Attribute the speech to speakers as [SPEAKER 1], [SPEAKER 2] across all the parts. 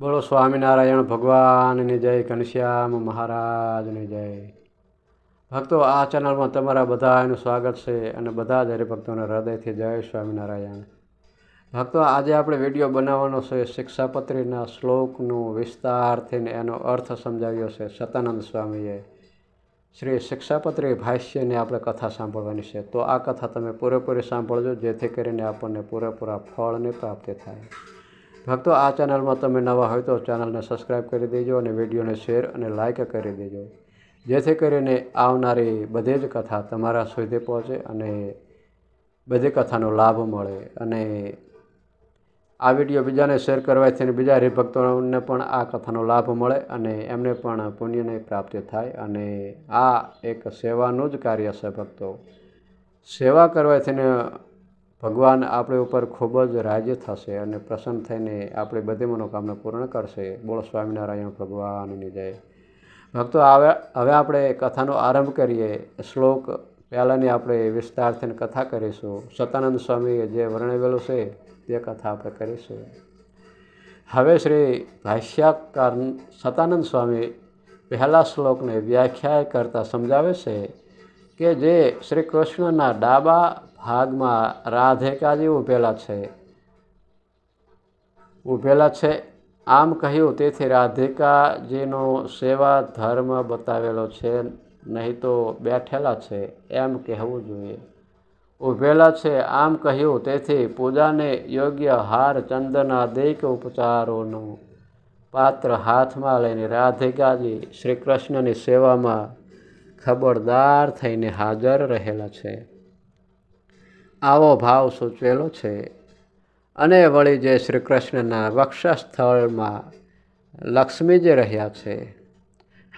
[SPEAKER 1] બોલો સ્વામિનારાયણ, ભગવાનની જય, ઘનશ્યામ મહારાજની જય. ભક્તો, આ ચેનલમાં તમારા બધાનું સ્વાગત છે અને બધા જ હરિભક્તોને હૃદયથી જય સ્વામિનારાયણ. ભક્તો, આજે આપણે વીડિયો બનાવવાનો છે શિક્ષાપત્રીના શ્લોકનું વિસ્તારથી એનો અર્થ સમજાવ્યો છે સતાનંદ સ્વામીએ. શ્રી શિક્ષાપત્રી ભાષ્યની આપણે કથા સાંભળવાની છે. તો આ કથા તમે પૂરેપૂરી સાંભળજો, જેથી કરીને આપણને પૂરેપૂરા ફળની પ્રાપ્તિ થાય. ભક્તો, આ ચેનલમાં તમે નવા હોય તો ચેનલને સબસ્ક્રાઈબ કરી દેજો અને વિડીયોને શેર અને લાઇક કરી દેજો. જેથી કરીને આવનારી બધી જ કથા તમારા સુધી પહોંચે અને બધી કથાનો લાભ મળે. અને આ વીડિયો બીજાને શેર કરવાથી બીજા હરિભક્તોને પણ આ કથાનો લાભ મળે અને એમને પણ પુણ્યની પ્રાપ્તિ થાય. અને આ એક સેવાનું જ કાર્ય છે ભક્તો. સેવા કરવાથી ભગવાન આપણી ઉપર ખૂબ જ રાજી થશે અને પ્રસન્ન થઈને આપણી બધી મનોકામના પૂર્ણ કરશે. બોલો સ્વામિનારાયણ ભગવાનની જય. ભક્તો, હવે હવે આપણે કથાનો આરંભ કરીએ. શ્લોક પહેલાંની આપણે વિસ્તારથી કથા કરીશું. સતાનંદ સ્વામીએ જે વર્ણવેલું છે તે કથા આપણે કરીશું. હવે શ્રી ભાષ્યાકાર સતાનંદ સ્વામી પહેલા શ્લોકને વ્યાખ્યા કરતાં સમજાવે છે કે જે શ્રી કૃષ્ણના ડાબા ભાગમાં રાધેકાજી ઊભેલા છે. ઊભેલા છે. આમ કહ્યું, તેથી રાધિકાજીનો સેવા ધર્મ બતાવેલો છે, નહીં તો બેઠેલા છે, એમ કહેવું જોઈએ. ઊભેલા છે. આમ કહ્યું, તેથી પૂજાને યોગ્ય હાર ચંદનાદિક ઉપચારોનું પાત્ર હાથમાં લઈને રાધિકાજી શ્રી કૃષ્ણની સેવામાં ખબરદાર થઈને હાજર રહેલા છે. આવો ભાવ સૂચવેલો છે. અને વળી જે શ્રી કૃષ્ણના વક્ષસ્થળમાં લક્ષ્મીજી રહ્યા છે,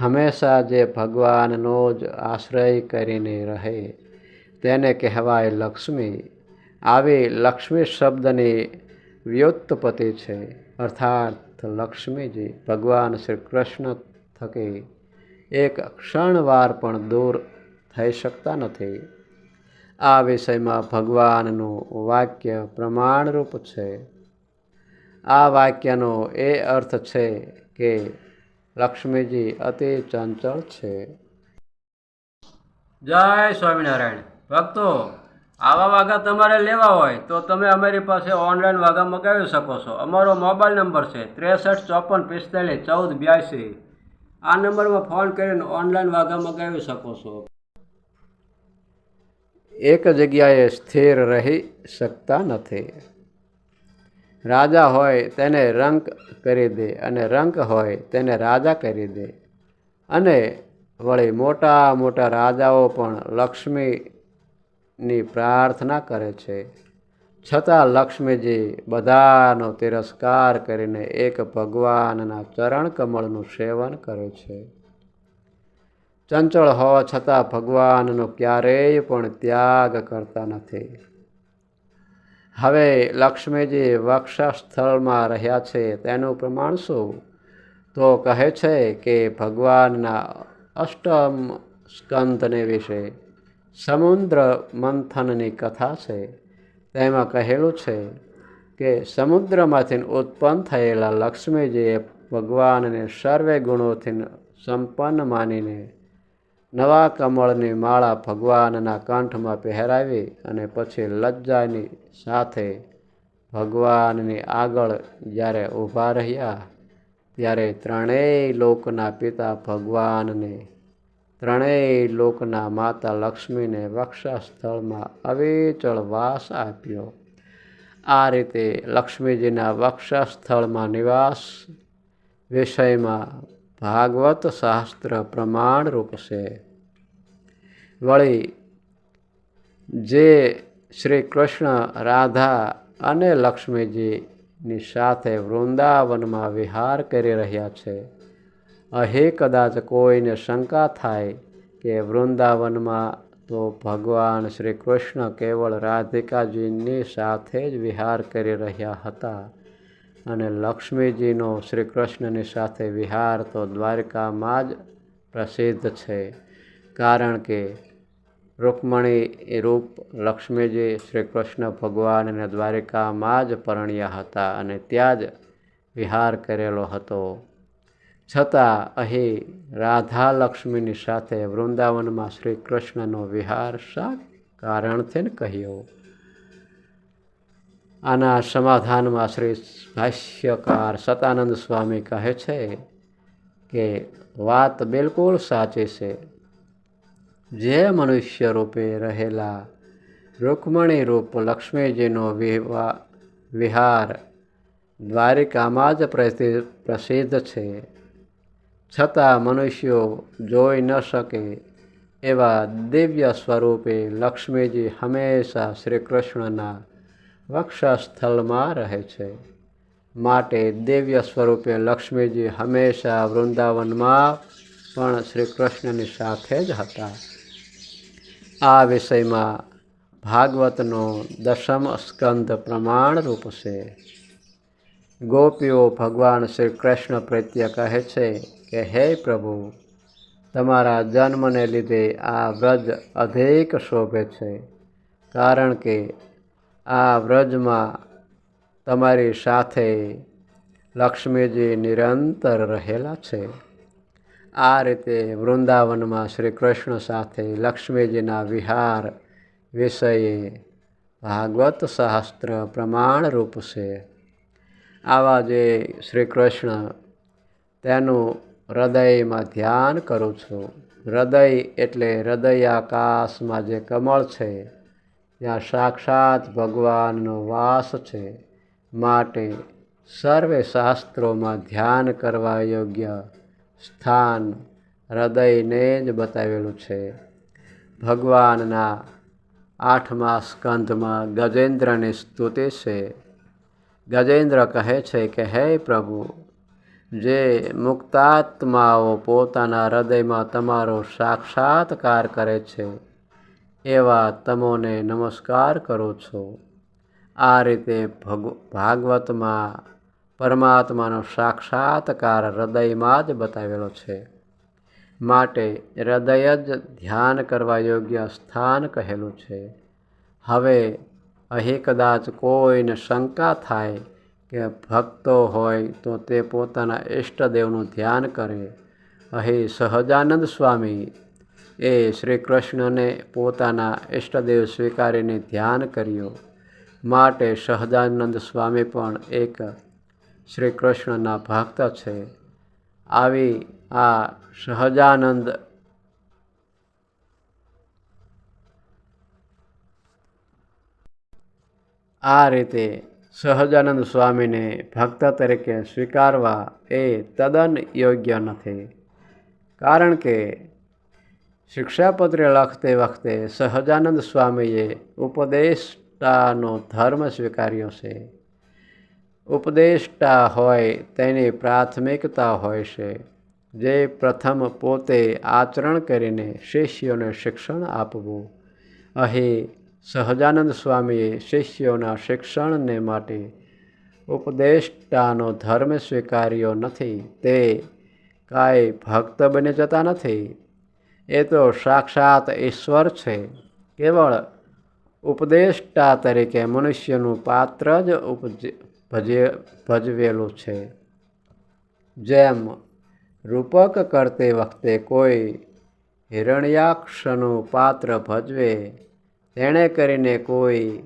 [SPEAKER 1] હંમેશા જે ભગવાનનો જ આશ્રય કરીને રહે, તેને કહેવાય લક્ષ્મી. આવી લક્ષ્મી શબ્દની વ્યુત્પત્તિ છે. અર્થાત લક્ષ્મીજી, ભગવાન શ્રી કૃષ્ણ થકી એક ક્ષણવાર પણ દૂર થઈ શકતા નથી. આ વિષયમાં ભગવાનનું વાક્ય પ્રમાણરૂપ છે. આ વાક્યનો એ અર્થ છે કે લક્ષ્મીજી અતિ ચંચળ છે. જય સ્વામિનારાયણ. ભક્તો, આવા વાઘા તમારે લેવા હોય તો તમે અમારી પાસે ઓનલાઈન વાઘા મગાવી શકો છો. અમારો મોબાઈલ નંબર છે ત્રેસઠ ચોપન પિસ્તાલીસ ચૌદ બ્યાસી. આ નંબરમાં ફોન કરીને ઓનલાઈન વાઘા મગાવી શકો છો. એક જગ્યાએ સ્થિર રહી શકતા નથી. રાજા હોય તેને રંક કરી દે અને રંક હોય તેને રાજા કરી દે. અને વળી મોટા મોટા રાજાઓ પણ લક્ષ્મીની પ્રાર્થના કરે છે. છતાં લક્ષ્મીજી બધાનો તિરસ્કાર કરીને એક ભગવાનના ચરણ કમળનું સેવન કરે છે. ચંચળ હોવા છતાં ભગવાનનો ક્યારેય પણ ત્યાગ કરતા નથી. હવે લક્ષ્મીજી વક્ષસ્થળમાં રહ્યા છે, તેનું પ્રમાણ શું? તો કહે છે કે ભગવાનના અષ્ટમ સ્કંદને વિશે સમુદ્ર મંથનની કથા છે. તેમાં કહેલું છે કે સમુદ્રમાંથી ઉત્પન્ન થયેલા લક્ષ્મીજીએ ભગવાનને સર્વે ગુણોથી સંપન્ન માનીને નવા કમળની માળા ભગવાનના કંઠમાં પહેરાવી અને પછી લજ્જાની સાથે ભગવાનની આગળ જ્યારે ઊભા રહ્યા, ત્યારે ત્રણેય લોકના પિતા ભગવાનને, ત્રણેય લોકના માતા લક્ષ્મીને વક્ષસ્થળમાં અવિચળ વાસ આપ્યો. આ રીતે લક્ષ્મીજીના વક્ષસ્થળમાં નિવાસ વિષયમાં ભાગવત શાસ્ત્ર પ્રમાણરૂપ છે. વળી જે શ્રી કૃષ્ણ, રાધા અને લક્ષ્મીજીની સાથે વૃંદાવનમાં વિહાર કરી રહ્યા છે, અહીં કદાચ કોઈને શંકા થાય કે વૃંદાવનમાં તો ભગવાન શ્રી કૃષ્ણ કેવળ રાધિકાજીની સાથે જ વિહાર કરી રહ્યા હતા અને લક્ષ્મીજીનો શ્રી કૃષ્ણની સાથે વિહાર તો દ્વારકામાં જ પ્રસિદ્ધ છે. કારણ કે રૂકમણી રૂપ લક્ષ્મીજી શ્રી કૃષ્ણ ભગવાનને દ્વારિકામાં જ પરણ્યા હતા અને ત્યાં જ વિહાર કરેલો હતો. છતાં અહીં રાધા લક્ષ્મીની સાથે વૃંદાવનમાં શ્રી કૃષ્ણનો વિહાર શા કારણથી કહ્યો? આના સમાધાનમાં શ્રી ભાષ્યકાર સતાનંદ સ્વામી કહે છે કે વાત બિલકુલ સાચી છે. જે મનુષ્ય રૂપે રહેલા રૂકમણી રૂપ લક્ષ્મીજીનો વિવા, વિહાર દ્વારિકામાં જ પ્રસિદ્ધ છે. છતાં મનુષ્યો જોઈ ન શકે એવા દિવ્ય સ્વરૂપે લક્ષ્મીજી હંમેશા શ્રી કૃષ્ણના વક્ષસ્થળમાં રહે છે. માટે દિવ્ય સ્વરૂપે લક્ષ્મીજી હંમેશા વૃંદાવનમાં પણ શ્રી કૃષ્ણની સાથે જ હતા. આ વિષયમાં ભાગવતનો દશમ સ્કંદ પ્રમાણરૂપ છે. ગોપીઓ ભગવાન શ્રી કૃષ્ણ પ્રત્યે કહે છે કે, હે પ્રભુ, તમારા જન્મને લીધે આ વ્રજ અધિક શોભે છે. કારણ કે આ વ્રજમાં તમારી સાથે લક્ષ્મીજી નિરંતર રહેલા છે. આ રીતે વૃંદાવનમાં શ્રી કૃષ્ણ સાથે લક્ષ્મીજીના વિહાર વિષયે ભાગવત શાસ્ત્ર પ્રમાણરૂપ છે. આવા જે શ્રી કૃષ્ણ તેનું હૃદયમાં ધ્યાન કરું છું. હૃદય એટલે હૃદયાકાશમાં જે કમળ છે, ત્યાં સાક્ષાત ભગવાનનો વાસ છે. માટે સર્વે શાસ્ત્રોમાં ધ્યાન કરવા યોગ્ય સ્થાન હૃદયને જ બતાવેલું છે. ભગવાનના આઠમા સ્કંધમાં ગજેન્દ્રની સ્તુતિ છે. ગજેન્દ્ર કહે છે કે, હે પ્રભુ, જે મુક્તાત્માઓ પોતાના હૃદયમાં તમારો સાક્ષાત્કાર કરે છે, એવા તમોને નમસ્કાર કરો છો. આ રીતે ભાગવતમાં પરમાત્માનો સાક્ષાત્કાર હૃદયમાં જ બતાવેલો છે. માટે હૃદય જ ધ્યાન કરવા યોગ્ય સ્થાન કહેલું છે. હવે અહીં કદાચ કોઈને શંકા થાય કે ભક્તો હોય તો તે પોતાના ઈષ્ટદેવનું ધ્યાન કરે. અહીં સહજાનંદ સ્વામી એ શ્રી કૃષ્ણને પોતાના ઈષ્ટદેવ સ્વીકારીને ધ્યાન કર્યું. માટે સહજાનંદ સ્વામી પણ એક શ્રી કૃષ્ણના ભક્ત છે. આવી આ સહજાનંદ આ રીતે સહજાનંદ સ્વામીને ભક્ત તરીકે સ્વીકારવા એ તદ્દન યોગ્ય નથી. કારણ કે શિક્ષાપત્ર લખતે વખતે સહજાનંદ સ્વામીએ ઉપદેષ્ટાનો ધર્મ સ્વીકાર્યો છે. ઉપદેષ્ટા હોય, તેની પ્રાથમિકતા હોય છે. જે પ્રથમ પોતે આચરણ કરીને શિષ્યોને શિક્ષણ આપવું. અહીં, સહજાનંદ સ્વામીએ શિષ્યોના શિક્ષણને માટે ઉપદેષ્ટાનો ધર્મ સ્વીકાર્યો નથી. તે કાંઈ ભક્ત બની જતા નથી. એ તો સાક્ષાત ઈશ્વર છે. કેવળ ઉપદેષ્ટા તરીકે મનુષ્યનું પાત્ર જ ઉપજે ભજવેલું છે. જેમ રૂપક કરતી વખતે કોઈ હિરણ્યાક્ષનું પાત્ર ભજવે, તેણે કરીને કોઈ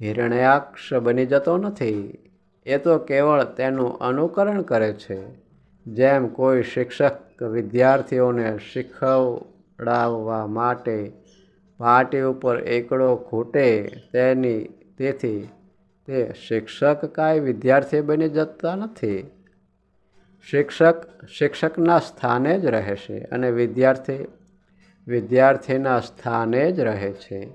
[SPEAKER 1] હિરણ્યાક્ષ બની જતો નથી. એ તો કેવળ તેનું અનુકરણ કરે છે. જેમ કોઈ શિક્ષક વિદ્યાર્થીઓને શીખવડાવવા માટે પાટી ઉપર એકડો ખૂટે તેની તેથી તે શિક્ષક કાંઈ વિદ્યાર્થી બની જતા નથી. શિક્ષક, શિક્ષકના સ્થાને જ રહેશે અને વિદ્યાર્થી, વિદ્યાર્થીના સ્થાને જ રહે છે.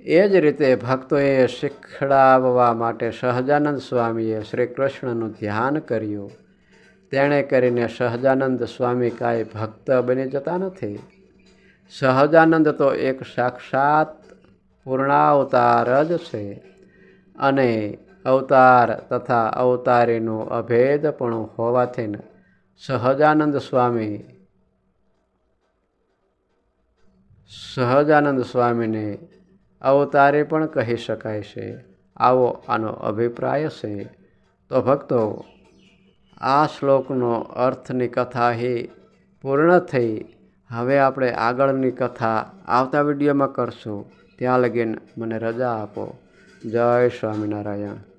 [SPEAKER 1] એ જ રીતે ભક્તોએ શીખડાવવા માટે સહજાનંદ સ્વામીએ શ્રી કૃષ્ણનું ધ્યાન કર્યું. તેણે કરીને સહજાનંદ સ્વામી કાંઈ ભક્ત બની જતા નથી. સહજાનંદ તો એક સાક્ષાત પૂર્ણાવતાર જ છે. અને અવતાર તથા અવતારીનું અભેદપણું હોવાથી સહજાનંદ સ્વામી સહજાનંદ સ્વામીને અવતારે પણ કહી શકાય છે. આવો આનો અભિપ્રાય છે. તો ભક્તો, આ શ્લોકનો અર્થની કથા એ પૂર્ણ થઈ. હવે આપણે આગળની કથા આવતા વિડીયોમાં કરશું. ત્યાં લગીન મને રજા આપો. જય સ્વામિનારાયણ.